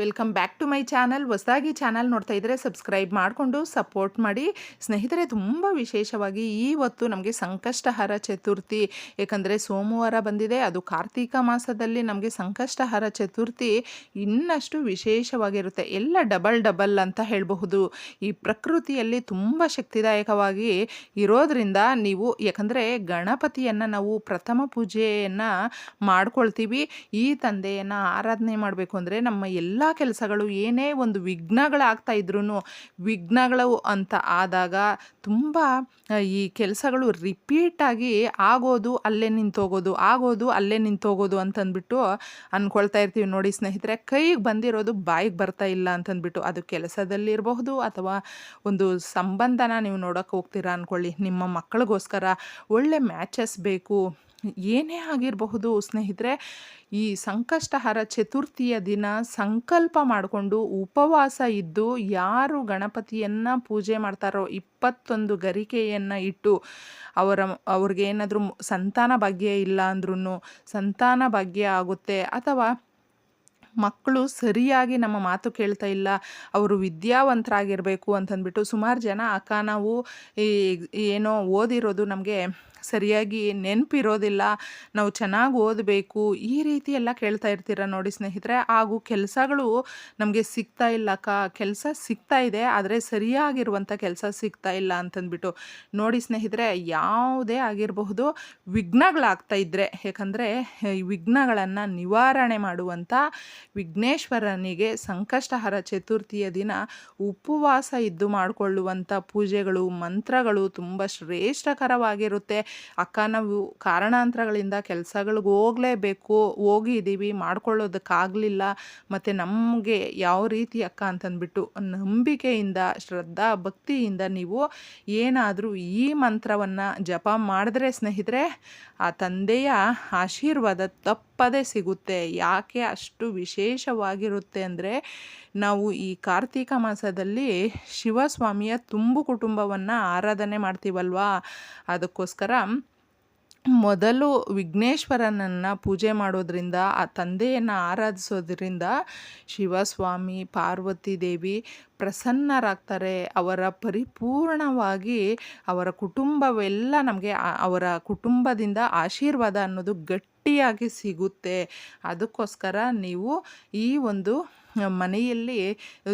Welcome back to my channel ಹೊಸದಾಗಿ channel ನೋಡ್ತಾ ಇದ್ದರೆ ಸಬ್ಸ್ಕ್ರೈಬ್ ಮಾಡಿಕೊಂಡು ಸಪೋರ್ಟ್ ಮಾಡಿ. ಸ್ನೇಹಿತರೆ, ತುಂಬ ವಿಶೇಷವಾಗಿ ಇವತ್ತು ನಮಗೆ ಸಂಕಷ್ಟಹರ ಚತುರ್ಥಿ. ಏಕೆಂದರೆ ಸೋಮವಾರ ಬಂದಿದೆ. ಅದು ಕಾರ್ತೀಕ ಮಾಸದಲ್ಲಿ ನಮಗೆ ಸಂಕಷ್ಟಹರ ಚತುರ್ಥಿ. ಇನ್ನಷ್ಟು ವಿಶೇಷವಾಗಿರುತ್ತೆ. ಎಲ್ಲ ಡಬಲ್ ಡಬಲ್ ಅಂತ ಹೇಳಬಹುದು. ಈ ಪ್ರಕೃತಿಯಲ್ಲಿ ತುಂಬ ಶಕ್ತಿದಾಯಕವಾಗಿ ಇರೋದರಿಂದ ನೀವು ಯಾಕಂದರೆ ಗಣಪತಿಯನ್ನು ನಾವು ಪ್ರಥಮ ಪೂಜೆಯನ್ನು ಮಾಡ್ಕೊಳ್ತೀವಿ. ಈ ತಂದೆಯನ್ನು ಆರಾಧನೆ ಮಾಡಬೇಕು ಅಂದರೆ ನಮ್ಮ ಎಲ್ಲ ಕೆಲಸಗಳು ಏನೇ ಒಂದು ವಿಘ್ನಗಳಾಗ್ತಾ ಇದ್ರೂ ವಿಘ್ನಗಳು ಅಂತ ಆದಾಗ ತುಂಬ ಈ ಕೆಲಸಗಳು ರಿಪೀಟಾಗಿ ಆಗೋದು, ಅಲ್ಲೇ ನಿಂತೋಗೋದು, ಆಗೋದು, ಅಲ್ಲೇ ನಿಂತೋಗೋದು ಅಂತಂದ್ಬಿಟ್ಟು ಅಂದ್ಕೊಳ್ತಾ ಇರ್ತೀವಿ ನೋಡಿ ಸ್ನೇಹಿತರೆ. ಕೈಗೆ ಬಂದಿರೋದು ಬಾಯಿಗೆ ಬರ್ತಾ ಇಲ್ಲ ಅಂತಂದ್ಬಿಟ್ಟು ಅದು ಕೆಲಸದಲ್ಲಿರಬಹುದು ಅಥವಾ ಒಂದು ಸಂಬಂಧನ ನೀವು ನೋಡೋಕೆ ಹೋಗ್ತೀರಾ ಅಂದ್ಕೊಳ್ಳಿ ನಿಮ್ಮ ಮಕ್ಕಳಿಗೋಸ್ಕರ ಒಳ್ಳೆ ಮ್ಯಾಚಸ್ ಬೇಕು ಏನೇ ಆಗಿರಬಹುದು, ಸ್ನೇಹಿತರೆ, ಈ ಸಂಕಷ್ಟಹರ ಚತುರ್ಥಿಯ ದಿನ ಸಂಕಲ್ಪ ಮಾಡಿಕೊಂಡು ಉಪವಾಸ ಇದ್ದು ಯಾರು ಗಣಪತಿಯನ್ನು ಪೂಜೆ ಮಾಡ್ತಾರೋ ಇಪ್ಪತ್ತೊಂದು ಗರಿಕೆಯನ್ನು ಇಟ್ಟು ಅವರ, ಅವ್ರಿಗೆ ಏನಾದರೂ ಸಂತಾನ ಭಾಗ್ಯ ಇಲ್ಲ ಅಂದ್ರೂ ಸಂತಾನ ಭಾಗ್ಯ ಆಗುತ್ತೆ ಅಥವಾ ಮಕ್ಕಳು ಸರಿಯಾಗಿ ನಮ್ಮ ಮಾತು ಕೇಳ್ತಾ ಇಲ್ಲ, ಅವರು ವಿದ್ಯಾವಂತರಾಗಿರಬೇಕು ಅಂತಂದ್ಬಿಟ್ಟು ಸುಮಾರು ಜನ ಅಕ್ಕ ನಾವು ಈ, ಏನೋ ಓದಿರೋದು ನಮಗೆ ಸರಿಯಾಗಿ ನೆನಪಿರೋದಿಲ್ಲ, ನಾವು ಚೆನ್ನಾಗಿ ಓದಬೇಕು, ಈ ರೀತಿ ಎಲ್ಲ ಕೇಳ್ತಾ ಇರ್ತೀರ ನೋಡಿ ಸ್ನೇಹಿತರೆ? ಹಾಗೂ ಕೆಲಸಗಳು ನಮಗೆ ಸಿಗ್ತಾ ಇಲ್ಲ ಅಕ್ಕ ಕೆಲಸ ಸಿಗ್ತಾ ಇದೆ, ಆದರೆ ಸರಿಯಾಗಿರುವಂಥ ಕೆಲಸ ಸಿಗ್ತಾ ಇಲ್ಲ ಅಂತಂದ್ಬಿಟ್ಟು. ನೋಡಿ ಸ್ನೇಹಿತರೆ, ಯಾವುದೇ ಆಗಿರಬಹುದು, ವಿಘ್ನಗಳಾಗ್ತಾ ಇದ್ದರೆ ಯಾಕಂದರೆ ವಿಘ್ನಗಳನ್ನು ನಿವಾರಣೆ ಮಾಡುವಂಥ ವಿಘ್ನೇಶ್ವರನಿಗೆ ಸಂಕಷ್ಟಹರ ಚತುರ್ಥಿಯ ದಿನ ಉಪವಾಸ ಇದ್ದು ಮಾಡಿಕೊಳ್ಳುವಂಥ ಪೂಜೆಗಳು, ಮಂತ್ರಗಳು ತುಂಬ ಶ್ರೇಷ್ಠಕರವಾಗಿರುತ್ತೆ. ಅಕ್ಕ ನಾವು ಕಾರಣಾಂತರಗಳಿಂದ ಕೆಲಸಗಳಿಗೆ ಹೋಗಲೇಬೇಕು, ಹೋಗಿದ್ದೀವಿ, ಮಾಡ್ಕೊಳ್ಳೋದಕ್ಕಾಗಲಿಲ್ಲ, ಮತ್ತು ನಮಗೆ ಯಾವ ರೀತಿ ಅಕ್ಕ ಅಂತಂದ್ಬಿಟ್ಟು ನಂಬಿಕೆಯಿಂದ, ಶ್ರದ್ಧಾ, ಭಕ್ತಿಯಿಂದ ನೀವು ಏನಾದರೂ ಈ ಮಂತ್ರವನ್ನು ಜಪ ಮಾಡಿದ್ರೆ ಸ್ನೇಹಿತರೆ, ಆ ತಂದೆಯ ಆಶೀರ್ವಾದ ತಪ್ಪದೇ ಸಿಗುತ್ತೆ. ಯಾಕೆ ಅಷ್ಟು ವಿಶೇಷವಾಗಿರುತ್ತೆ ಅಂದರೆ ನಾವು ಈ ಕಾರ್ತೀಕ ಮಾಸದಲ್ಲಿ ಶಿವಸ್ವಾಮಿಯ ತುಂಬು ಕುಟುಂಬವನ್ನು ಆರಾಧನೆ ಮಾಡ್ತೀವಲ್ವಾ? ಅದಕ್ಕೋಸ್ಕರ ಮೊದಲು ವಿಘ್ನೇಶ್ವರನನ್ನು ಪೂಜೆ ಮಾಡೋದ್ರಿಂದ, ಆ ತಂದೆಯನ್ನು ಆರಾಧಿಸೋದ್ರಿಂದ ಶಿವಸ್ವಾಮಿ, ಪಾರ್ವತಿ ದೇವಿ ಪ್ರಸನ್ನರಾಗ್ತಾರೆ. ಅವರ ಪರಿಪೂರ್ಣವಾಗಿ ಅವರ ಕುಟುಂಬವೆಲ್ಲ ನಮಗೆ ಅವರ ಕುಟುಂಬದಿಂದ ಆಶೀರ್ವಾದ ಅನ್ನೋದು ಗಟ್ಟಿಯಾಗಿ ಸಿಗುತ್ತೆ. ಅದಕ್ಕೋಸ್ಕರ ನೀವು ಈ ಒಂದು ಮನೆಯಲ್ಲಿ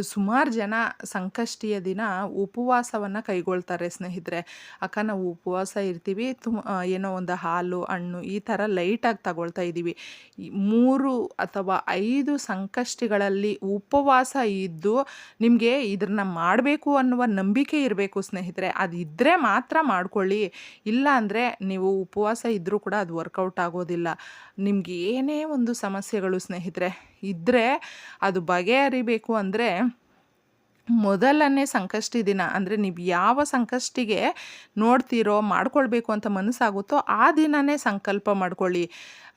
ಸುಮಾರು ಜನ ಸಂಕಷ್ಟಿಯ ದಿನ ಉಪವಾಸವನ್ನು ಕೈಗೊಳ್ತಾರೆ ಸ್ನೇಹಿತರೆ. ಅಕ್ಕ ನಾವು ಉಪವಾಸ ಇರ್ತೀವಿ, ತುಮ್ ಏನೋ ಒಂದು ಹಾಲು, ಹಣ್ಣು ಈ ಥರ ಲೈಟಾಗಿ ತಗೊಳ್ತಾ ಇದ್ದೀವಿ. ಮೂರು ಅಥವಾ ಐದು ಸಂಕಷ್ಟಿಗಳಲ್ಲಿ ಉಪವಾಸ ಇದ್ದು ನಿಮಗೆ ಇದನ್ನು ಮಾಡಬೇಕು ಅನ್ನುವ ನಂಬಿಕೆ ಇರಬೇಕು ಸ್ನೇಹಿತರೆ. ಅದು ಇದ್ದರೆ ಮಾತ್ರ ಮಾಡ್ಕೊಳ್ಳಿ. ಇಲ್ಲ ಅಂದರೆ ನೀವು ಉಪವಾಸ ಇದ್ದರೂ ಕೂಡ ಅದು ವರ್ಕೌಟ್ ಆಗೋದಿಲ್ಲ. ನಿಮ್ಗೆ ಏನೇ ಒಂದು ಸಮಸ್ಯೆಗಳು ಸ್ನೇಹಿತರೆ ಇದ್ದರೆ ಅದು ಬಗೆಹರಿಬೇಕು ಅಂದರೆ ಮೊದಲನೇ ಸಂಕಷ್ಟಿ ದಿನ, ಅಂದರೆ ನೀವು ಯಾವ ಸಂಕಷ್ಟಿಗೆ ನೋಡ್ತೀರೋ, ಮಾಡ್ಕೊಳ್ಬೇಕು ಅಂತ ಮನಸ್ಸಾಗುತ್ತೋ ಆ ದಿನವೇ ಸಂಕಲ್ಪ ಮಾಡ್ಕೊಳ್ಳಿ.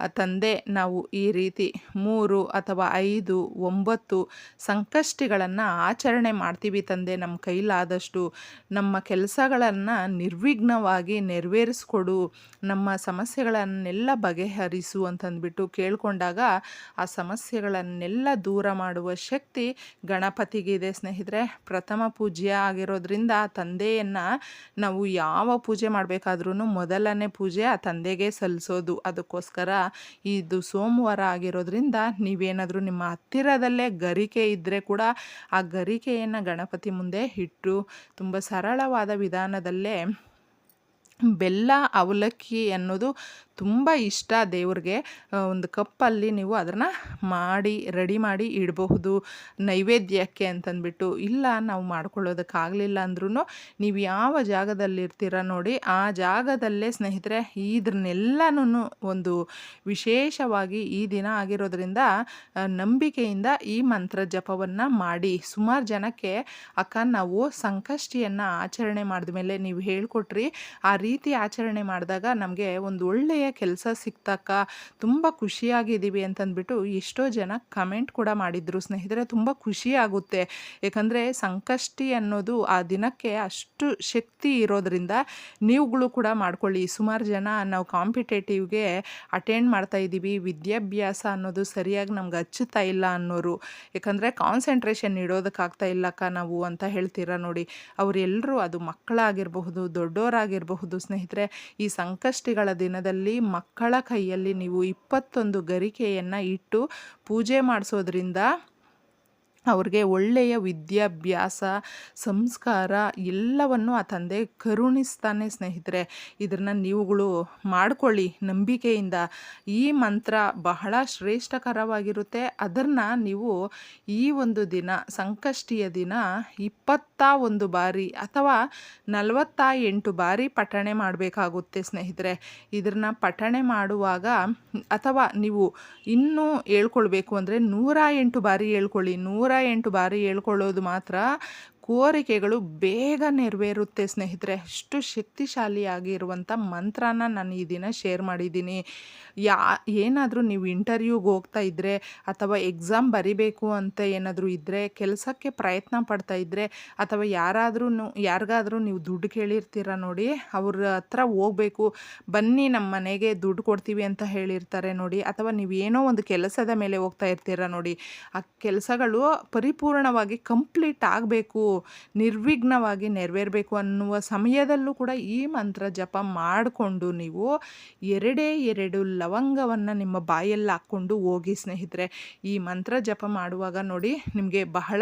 ತಂದೆ, ನಾವು ಈ ರೀತಿ ಮೂರು ಅಥವಾ ಐದು, ಒಂಬತ್ತು ಸಂಕಷ್ಟಿಗಳನ್ನು ಆಚರಣೆ ಮಾಡ್ತೀವಿ ತಂದೆ. ನಮ್ಮ ಕೈಲಾದಷ್ಟು ನಮ್ಮ ಕೆಲಸಗಳನ್ನು ನಿರ್ವಿಘ್ನವಾಗಿ ನೆರವೇರಿಸ್ಕೊಡು, ನಮ್ಮ ಸಮಸ್ಯೆಗಳನ್ನೆಲ್ಲ ಬಗೆಹರಿಸು ಅಂತಂದ್ಬಿಟ್ಟು ಕೇಳಿಕೊಂಡಾಗ ಆ ಸಮಸ್ಯೆಗಳನ್ನೆಲ್ಲ ದೂರ ಮಾಡುವ ಶಕ್ತಿ ಗಣಪತಿಗಿದೆ ಸ್ನೇಹಿತರೆ, ಪ್ರಥಮ ಪೂಜ್ಯ ಆಗಿರೋದ್ರಿಂದ ಆ ತಂದೆಯನ್ನು ನಾವು ಯಾವ ಪೂಜೆ ಮಾಡಬೇಕಾದ್ರೂ ಮೊದಲನೇ ಪೂಜೆ ಆ ತಂದೆಗೆ ಸಲ್ಲಿಸೋದು. ಅದಕ್ಕೋಸ್ಕರ ಇದು ಸೋಮವಾರ ಆಗಿರೋದ್ರಿಂದ ನೀವೇನಾದರೂ ನಿಮ್ಮ ಹತ್ತಿರದಲ್ಲೇ ಗರಿಕೆ ಇದ್ದರೆ ಕೂಡ ಆ ಗರಿಕೆಯನ್ನು ಗಣಪತಿ ಮುಂದೆ ಇಟ್ಟು ತುಂಬ ಸರಳವಾದ ವಿಧಾನದಲ್ಲೇ ಬೆಲ್ಲ ಅವಲಕ್ಕಿ ಅನ್ನೋದು ತುಂಬ ಇಷ್ಟ ದೇವ್ರಿಗೆ. ಒಂದು ಕಪ್ಪಲ್ಲಿ ನೀವು ಅದನ್ನು ಮಾಡಿ, ರೆಡಿ ಮಾಡಿ ಇಡಬಹುದು ನೈವೇದ್ಯಕ್ಕೆ ಅಂತಂದ್ಬಿಟ್ಟು. ಇಲ್ಲ, ನಾವು ಮಾಡ್ಕೊಳ್ಳೋದಕ್ಕಾಗಲಿಲ್ಲ ಅಂದ್ರೂ ನೀವು ಯಾವ ಜಾಗದಲ್ಲಿ ಇರ್ತೀರ ನೋಡಿ, ಆ ಜಾಗದಲ್ಲೇ ಸ್ನೇಹಿತರೆ ಇದನ್ನೆಲ್ಲನೂ ಒಂದು ವಿಶೇಷವಾಗಿ ಈ ದಿನ ಆಗಿರೋದ್ರಿಂದ ನಂಬಿಕೆಯಿಂದ ಈ ಮಂತ್ರ ಜಪವನ್ನು ಮಾಡಿ. ಸುಮಾರು ಜನಕ್ಕೆ, ಅಕ್ಕ, ನಾವು ಸಂಕಷ್ಟಿಯನ್ನು ಆಚರಣೆ ಮಾಡಿದ ಮೇಲೆ ನೀವು ಹೇಳಿಕೊಟ್ರಿ. ಆ ರೀತಿ ಆಚರಣೆ ಮಾಡಿದಾಗ ನಮಗೆ ಒಂದು ಒಳ್ಳೆಯ ಕೆಲಸ ಸಿಕ್ತಕ್ಕ ತುಂಬ ಖುಷಿಯಾಗಿದ್ದೀವಿ ಅಂತಂದ್ಬಿಟ್ಟು ಎಷ್ಟೋ ಜನ ಕಮೆಂಟ್ ಕೂಡ ಮಾಡಿದರು. ಸ್ನೇಹಿತರೆ, ತುಂಬ ಖುಷಿ ಆಗುತ್ತೆ. ಏಕೆಂದರೆ ಸಂಕಷ್ಟಿ ಅನ್ನೋದು ಆ ದಿನಕ್ಕೆ ಅಷ್ಟು ಶಕ್ತಿ ಇರೋದ್ರಿಂದ ನೀವುಗಳು ಕೂಡ ಮಾಡ್ಕೊಳ್ಳಿ. ಸುಮಾರು ಜನ ನಾವು ಕಾಂಪಿಟೇಟಿವ್ಗೆ ಅಟೆಂಡ್ ಮಾಡ್ತಾ ಇದ್ದೀವಿ. ವಿದ್ಯಾಭ್ಯಾಸ ಅನ್ನೋದು ಸರಿಯಾಗಿ ನಮ್ಗೆ ಹಚ್ಚುತ್ತಾ ಇಲ್ಲ ಅನ್ನೋರು. ಯಾಕಂದರೆ ಕಾನ್ಸಂಟ್ರೇಷನ್ ಇಡೋದಕ್ಕಾಗ್ತಾ ಇಲ್ಲಕ್ಕ ನಾವು ಅಂತ ಹೇಳ್ತೀರಾ ನೋಡಿ. ಅವರೆಲ್ಲರೂ ಅದು ಮಕ್ಕಳಾಗಿರಬಹುದು ದೊಡ್ಡವರಾಗಿರಬಹುದು ಸ್ನೇಹಿತರೆ, ಈ ಸಂಕಷ್ಟಿಗಳ ದಿನದಲ್ಲಿ ಮಕ್ಕಳ ಕೈಯಲ್ಲಿ ನೀವು ಇಪ್ಪತ್ತೊಂದು ಗರಿಕೆಯನ್ನು ಇಟ್ಟು ಪೂಜೆ ಮಾಡಿಸೋದ್ರಿಂದ ಅವ್ರಿಗೆ ಒಳ್ಳೆಯ ವಿದ್ಯಾಭ್ಯಾಸ, ಸಂಸ್ಕಾರ ಎಲ್ಲವನ್ನು ಆ ತಂದೆ ಕರುಣಿಸ್ತಾನೆ ಸ್ನೇಹಿತರೆ. ಇದನ್ನು ನೀವುಗಳು ಮಾಡ್ಕೊಳ್ಳಿ. ನಂಬಿಕೆಯಿಂದ ಈ ಮಂತ್ರ ಬಹಳ ಶ್ರೇಷ್ಠಕರವಾಗಿರುತ್ತೆ. ಅದನ್ನು ನೀವು ಈ ಒಂದು ದಿನ, ಸಂಕಷ್ಟಿಯ ದಿನ ಇಪ್ಪತ್ತ ಒಂದು ಬಾರಿ ಅಥವಾ ನಲವತ್ತ ಎಂಟು ಬಾರಿ ಪಠಣೆ ಮಾಡಬೇಕಾಗುತ್ತೆ ಸ್ನೇಹಿತರೆ. ಇದನ್ನು ಪಠಣೆ ಮಾಡುವಾಗ ಅಥವಾ ನೀವು ಇನ್ನೂ ಹೇಳ್ಕೊಳ್ಬೇಕು ಅಂದರೆ ನೂರ ಎಂಟು ಬಾರಿ ಹೇಳ್ಕೊಳ್ಳಿ. ನೂರ ಎಂಟು ಬಾರಿ ಹೇಳ್ಕೊಳ್ಳೋದು ಮಾತ್ರ ಕೋರಿಕೆಗಳು ಬೇಗ ನೆರವೇರುತ್ತೆ ಸ್ನೇಹಿತರೆ. ಅಷ್ಟು ಶಕ್ತಿಶಾಲಿಯಾಗಿರುವಂಥ ಮಂತ್ರನ ನಾನು ಈ ದಿನ ಶೇರ್ ಮಾಡಿದ್ದೀನಿ. ಯಾ, ಏನಾದರೂ ನೀವು ಇಂಟರ್ವ್ಯೂಗೆ ಹೋಗ್ತಾ ಇದ್ದರೆ ಅಥವಾ ಎಕ್ಸಾಮ್ ಬರಿಬೇಕು ಅಂತ ಏನಾದರೂ ಇದ್ದರೆ ಕೆಲಸಕ್ಕೆ ಪ್ರಯತ್ನ ಪಡ್ತಾ ಇದ್ದರೆ ಅಥವಾ ಯಾರಾದ್ರೂ ಯಾರಿಗಾದರೂ ನೀವು ದುಡ್ಡು ಕೇಳಿರ್ತೀರ ನೋಡಿ, ಅವ್ರ ಹತ್ರ ಹೋಗಬೇಕು. ಬನ್ನಿ ನಮ್ಮ ಮನೆಗೆ ದುಡ್ಡು ಕೊಡ್ತೀವಿ ಅಂತ ಹೇಳಿರ್ತಾರೆ ನೋಡಿ, ಅಥವಾ ನೀವು ಏನೋ ಒಂದು ಕೆಲಸದ ಮೇಲೆ ಹೋಗ್ತಾ ಇರ್ತೀರ ನೋಡಿ, ಆ ಕೆಲಸಗಳು ಪರಿಪೂರ್ಣವಾಗಿ ಕಂಪ್ಲೀಟ್ ಆಗಬೇಕು. ನಿರ್ವಿಘ್ನವಾಗಿ ನೆರವೇರಬೇಕು ಅನ್ನುವ ಸಮಯದಲ್ಲೂ ಕೂಡ ಈ ಮಂತ್ರ ಜಪ ಮಾಡಿಕೊಂಡು ನೀವು ಎರಡೇ ಎರಡು ಲವಂಗವನ್ನು ನಿಮ್ಮ ಬಾಯಲ್ಲಿ ಹಾಕ್ಕೊಂಡು ಹೋಗಿ, ಸ್ನೇಹಿತರೆ. ಈ ಮಂತ್ರ ಜಪ ಮಾಡುವಾಗ ನೋಡಿ ನಿಮಗೆ ಬಹಳ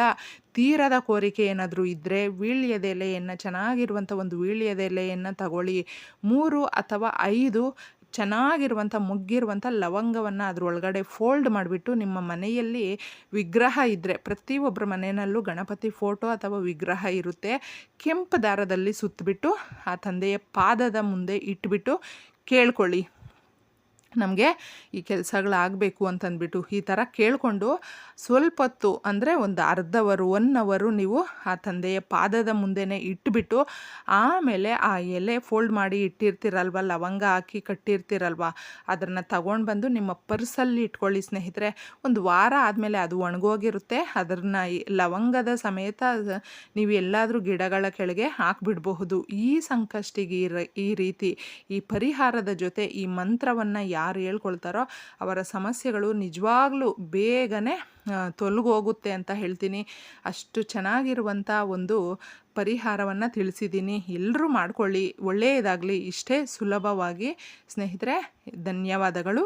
ತೀರದ ಕೋರಿಕೆ ಏನಾದರೂ ಇದ್ದರೆ ವೀಳ್ಯದೆಲೆಯನ್ನು ಚೆನ್ನಾಗಿರುವಂಥ ಒಂದು ವೀಳ್ಯದೆಲೆಯನ್ನು ತಗೊಳ್ಳಿ. ಮೂರು ಅಥವಾ ಐದು ಚೆನ್ನಾಗಿರುವಂಥ ಮುಗ್ಗಿರುವಂಥ ಲವಂಗವನ್ನು ಅದರೊಳಗಡೆ ಫೋಲ್ಡ್ ಮಾಡಿಬಿಟ್ಟು ನಿಮ್ಮ ಮನೆಯಲ್ಲಿ ವಿಗ್ರಹ ಇದ್ದರೆ ಪ್ರತಿಯೊಬ್ಬರ ಮನೆಯಲ್ಲೂ ಗಣಪತಿ ಫೋಟೋ ಅಥವಾ ವಿಗ್ರಹ ಇರುತ್ತೆ. ಕೆಂಪು ದಾರದಲ್ಲಿ ಸುತ್ತಬಿಟ್ಟು ಆ ತಂದೆಯ ಪಾದದ ಮುಂದೆ ಇಟ್ಬಿಟ್ಟು ಕೇಳ್ಕೊಳ್ಳಿ. ನಮಗೆ ಈ ಕೆಲಸಗಳಾಗಬೇಕು ಅಂತಂದ್ಬಿಟ್ಟು ಈ ಥರ ಕೇಳಿಕೊಂಡು ಸ್ವಲ್ಪ ಹೊತ್ತು ಅಂದರೆ ಒಂದು ಅರ್ಧ ಅವರು ಒನ್ ಅವರು ನೀವು ಆ ತಂದೆಯ ಪಾದದ ಮುಂದೆನೇ ಇಟ್ಟುಬಿಟ್ಟು ಆಮೇಲೆ ಆ ಎಲೆ ಫೋಲ್ಡ್ ಮಾಡಿ ಇಟ್ಟಿರ್ತೀರಲ್ವ, ಲವಂಗ ಹಾಕಿ ಕಟ್ಟಿರ್ತೀರಲ್ವ, ಅದನ್ನು ತಗೊಂಡು ಬಂದು ನಿಮ್ಮ ಪರ್ಸಲ್ಲಿ ಇಟ್ಕೊಳ್ಳಿ ಸ್ನೇಹಿತರೆ. ಒಂದು ವಾರ ಆದಮೇಲೆ ಅದು ಒಣಗೋಗಿರುತ್ತೆ. ಅದನ್ನು ಲವಂಗದ ಸಮೇತ ನೀವು ಎಲ್ಲಾದರೂ ಗಿಡಗಳ ಕೆಳಗೆ ಹಾಕಿಬಿಡಬಹುದು. ಈ ಸಂಕಷ್ಟಿಗೆ ಈ ರೀತಿ ಈ ಪರಿಹಾರದ ಜೊತೆ ಈ ಮಂತ್ರವನ್ನು ಯಾರು ಹೇಳ್ಕೊಳ್ತಾರೋ ಅವರ ಸಮಸ್ಯೆಗಳು ನಿಜವಾಗ್ಲೂ ಬೇಗನೆ ತೊಲಗೋಗುತ್ತೆ ಅಂತ ಹೇಳ್ತೀನಿ. ಅಷ್ಟು ಚೆನ್ನಾಗಿರುವಂಥ ಒಂದು ಪರಿಹಾರವನ್ನು ತಿಳಿಸಿದ್ದೀನಿ. ಎಲ್ಲರೂ ಮಾಡ್ಕೊಳ್ಳಿ. ಒಳ್ಳೆಯದಾಗಲಿ. ಇಷ್ಟೇ ಸುಲಭವಾಗಿ. ಸ್ನೇಹಿತರೆ, ಧನ್ಯವಾದಗಳು.